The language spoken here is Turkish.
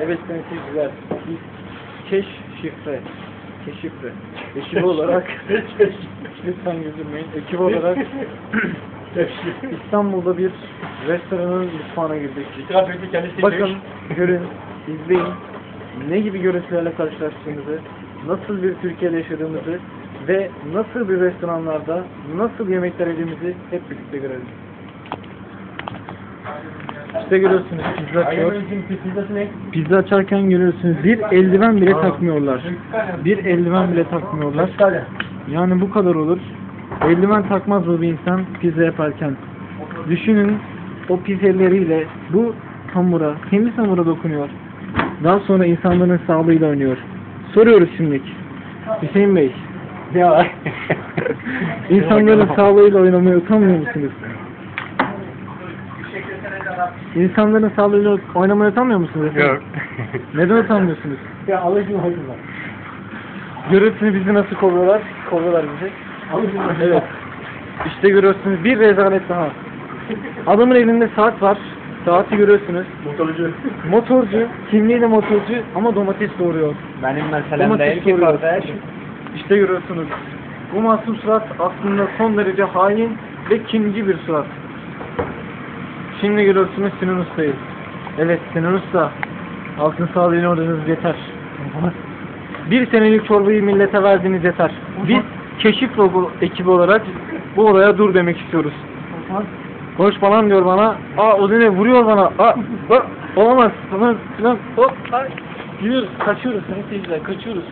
Evet. Biz keş şifre. Keşifre. Ekip olarak lütfen güldürmeyin. Ekip olarak İstanbul'da bir restoranın mutfağına girdik. İtiraf etti kendisi Bakın, görün, izleyin. Ne gibi görüntülerle karşılaştığımızı, nasıl bir Türkiye'de yaşadığımızı ve nasıl bir restoranlarda nasıl yemekler yediğimizi hep birlikte görelim. İşte görüyorsunuz pizza açıyor. ne? Pizza açarken görüyorsunuz bir eldiven bile takmıyorlar. Bir eldiven bile takmıyorlar. Yani bu kadar olur. Eldiven takmaz mı bir insan pizza yaparken? Düşünün o pis elleriyle bu hamura, temiz hamura dokunuyor. Daha sonra insanların sağlığıyla oynuyor. Soruyoruz şimdi. Hüseyin Bey, Ya. insanların sağlığıyla oynamaya utanmıyor musunuz? İnsanların sağlığıyla oynamaya utanmıyor musunuz efendim? Yok. Neden utanmıyorsunuz? Ya alışın alışın. Görüyorsunuz bizi nasıl kovuyorlar? Kovuyorlar bizi. Alışın Evet. İşte görüyorsunuz bir rezalet daha. Adamın elinde saat var. Saati görüyorsunuz. Motorcu. Motorcu, kimliğiyle motorcu ama domates doğuruyor. Benim meselem Domates değil ki kardeş. İşte görüyorsunuz. Bu masum surat aslında son derece hain ve kinci bir surat. Şimdi görüyorsunuz Sinan Usta'yı. Evet Sinan Usta. Altın sağlığını oranınız yeter. Bir senelik çorbayı millete verdiğiniz yeter. Biz keşif ekibi olarak bu olaya dur demek istiyoruz. Koş falan diyor bana. Aa o ne vuruyor bana. Aa, aa olamaz. Falan filan. Hop. Ay. Gidiyoruz. Kaçıyoruz. Sayın seyirciler kaçıyoruz.